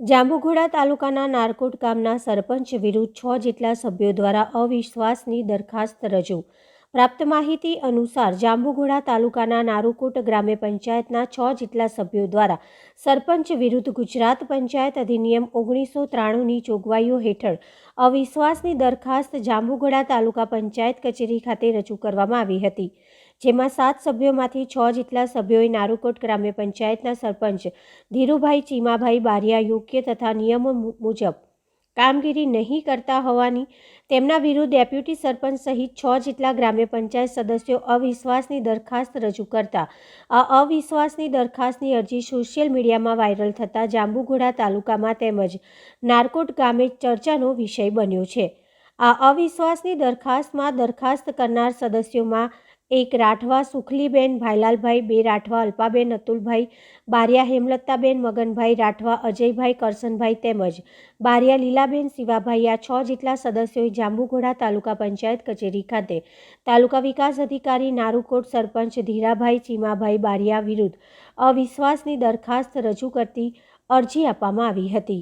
જાંબુઘોડા તાલુકાના નારકોટ ગામના સરપંચ વિરુદ્ધ છ જેટલા સભ્યો દ્વારા અવિશ્વાસની દરખાસ્ત રજૂ. પ્રાપ્ત માહિતી અનુસાર જાંબુઘોડા તાલુકાના નારુકોટ ગ્રામ્ય પંચાયતના છ જેટલા સભ્યો દ્વારા સરપંચ વિરુદ્ધ ગુજરાત પંચાયત અધિનિયમ ઓગણીસો ત્રાણુંની જોગવાઈઓ હેઠળ અવિશ્વાસની દરખાસ્ત જાંબુઘોડા તાલુકા પંચાયત કચેરી ખાતે રજૂ કરવામાં આવી હતી. જેમાં સાત સભ્યોમાંથી છ જેટલા સભ્યોએ નારુકોટ ગ્રામ્ય પંચાયતના સરપંચ ધીરુભાઈ ચીમાભાઈ બારિયા યોગ્ય તથા નિયમો મુજબ કામગીરી નહીં કરતા હોવાની, તેમના વિરુદ્ધ ડેપ્યુટી સરપંચ સહિત છ જેટલા ગ્રામ્ય પંચાયત સદસ્યો અવિશ્વાસની દરખાસ્ત રજૂ કરતા. આ અવિશ્વાસની દરખાસ્તની અરજી સોશિયલ મીડિયામાં વાયરલ થતાં જાંબુઘોડા તાલુકામાં તેમજ નારકોટ ગામે ચર્ચાનો વિષય બન્યો છે. આ અવિશ્વાસની દરખાસ્તમાં દરખાસ્ત કરનાર સદસ્યોમાં એક રાઠવા, સુખલીબેન ભાઈલાલભાઈ બે રાઠવા, અલ્પાબેન, અતુલભાઈ, બારિયા હેમલતાબેન, મગનભાઈ રાઠવા, અજયભાઈ કરસનભાઈ તેમજ બારિયા લીલાબેન, શિવાભાઈ, આ છ જેટલા સદસ્યોએ જાંબુઘોડા તાલુકા પંચાયત કચેરી ખાતે તાલુકા વિકાસ અધિકારી, નારુકોટ સરપંચ ધીરાભાઈ, ચીમાભાઈ બારિયા વિરુદ્ધ અવિશ્વાસની દરખાસ્ત રજૂ કરતી અરજી આપવામાં આવી હતી.